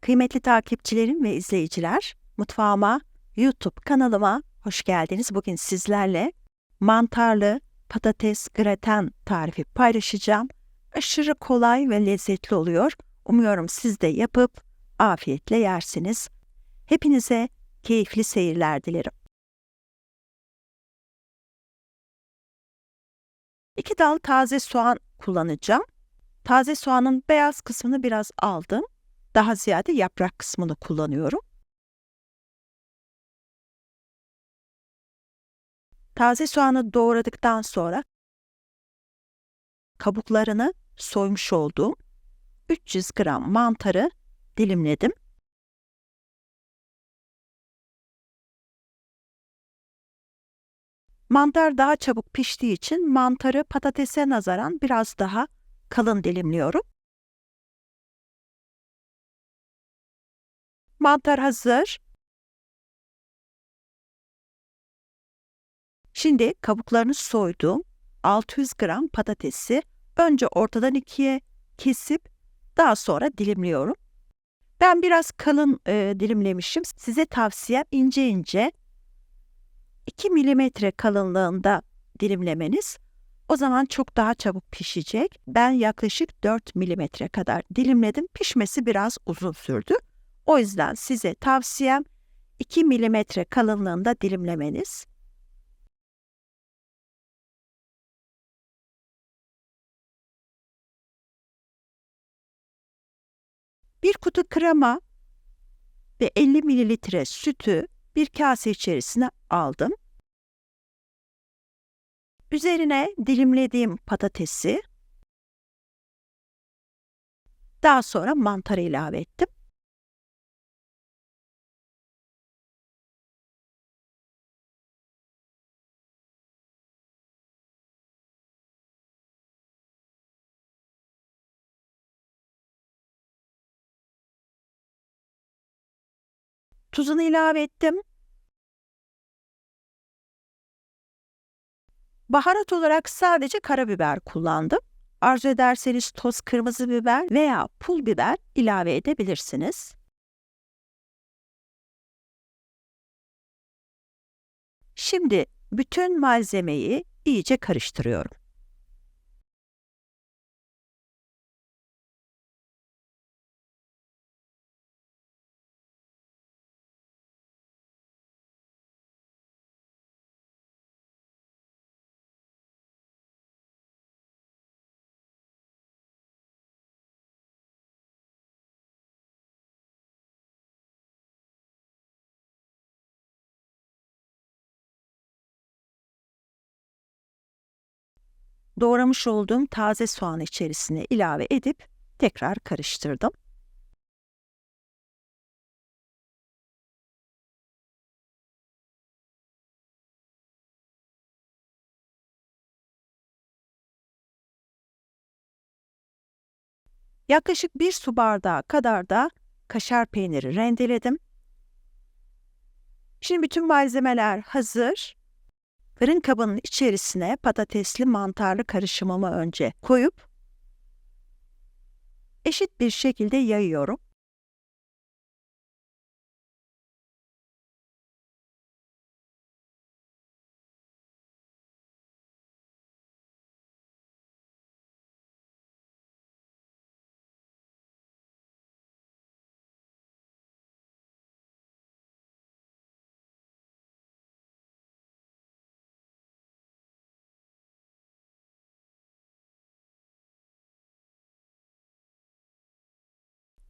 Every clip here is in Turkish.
Kıymetli takipçilerim ve izleyiciler, mutfağıma, YouTube kanalıma hoş geldiniz. Bugün sizlerle mantarlı patates graten tarifi paylaşacağım. Aşırı kolay ve lezzetli oluyor. Umuyorum siz de yapıp afiyetle yersiniz. Hepinize keyifli seyirler dilerim. İki dal taze soğan kullanacağım. Taze soğanın beyaz kısmını biraz aldım. Daha ziyade yaprak kısmını kullanıyorum. Taze soğanı doğradıktan sonra kabuklarını soymuş olduğum 300 gram mantarı dilimledim. Mantar daha çabuk piştiği için mantarı patatese nazaran biraz daha kalın dilimliyorum. Mantar hazır. Şimdi kabuklarını soyduğum 600 gram patatesi önce ortadan ikiye kesip daha sonra dilimliyorum. Ben biraz kalın e, dilimlemişim. Size tavsiyem ince ince 2 milimetre kalınlığında dilimlemeniz. O zaman çok daha çabuk pişecek. Ben yaklaşık 4 milimetre kadar dilimledim. Pişmesi biraz uzun sürdü. O yüzden size tavsiyem 2 milimetre kalınlığında dilimlemeniz. Bir kutu krema ve 50 mililitre sütü bir kase içerisine aldım. Üzerine dilimlediğim patatesi daha sonra mantarı ilave ettim. Tuzunu ilave ettim. Baharat olarak sadece karabiber kullandım. Arzu ederseniz toz kırmızı biber veya pul biber ilave edebilirsiniz. Şimdi bütün malzemeyi iyice karıştırıyorum. Doğramış olduğum taze soğan içerisine ilave edip tekrar karıştırdım. Yaklaşık bir su bardağı kadar da kaşar peyniri rendeledim. Şimdi bütün malzemeler hazır. Fırın kabının içerisine patatesli mantarlı karışımımı önce koyup eşit bir şekilde yayıyorum.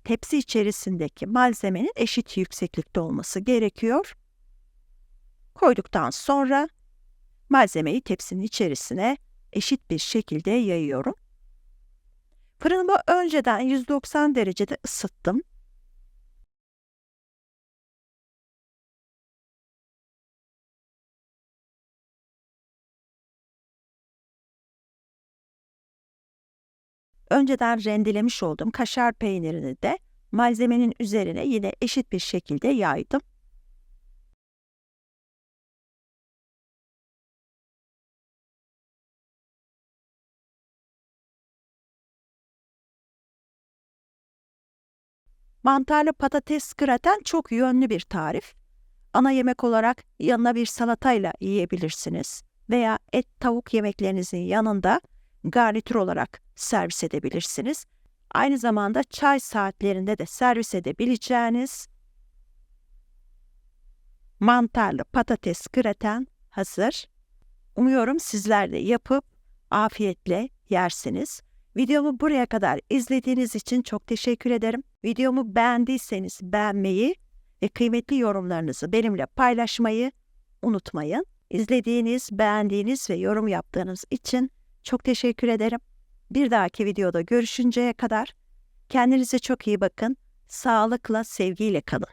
Tepsi içerisindeki malzemenin eşit yükseklikte olması gerekiyor. Koyduktan sonra malzemeyi tepsinin içerisine eşit bir şekilde yayıyorum. Fırınımı önceden 190 derecede ısıttım. Önceden rendelemiş olduğum kaşar peynirini de malzemenin üzerine yine eşit bir şekilde yaydım. Mantarlı patates graten çok yönlü bir tarif. Ana yemek olarak yanına bir salatayla yiyebilirsiniz veya et tavuk yemeklerinizin yanında garnitür olarak servis edebilirsiniz. Aynı zamanda çay saatlerinde de servis edebileceğiniz mantarlı patates graten hazır. Umuyorum sizler de yapıp afiyetle yersiniz. Videomu buraya kadar izlediğiniz için çok teşekkür ederim. Videomu beğendiyseniz beğenmeyi ve kıymetli yorumlarınızı benimle paylaşmayı unutmayın. İzlediğiniz, beğendiğiniz ve yorum yaptığınız için çok teşekkür ederim. Bir dahaki videoda görüşünceye kadar kendinize çok iyi bakın. Sağlıkla, sevgiyle kalın.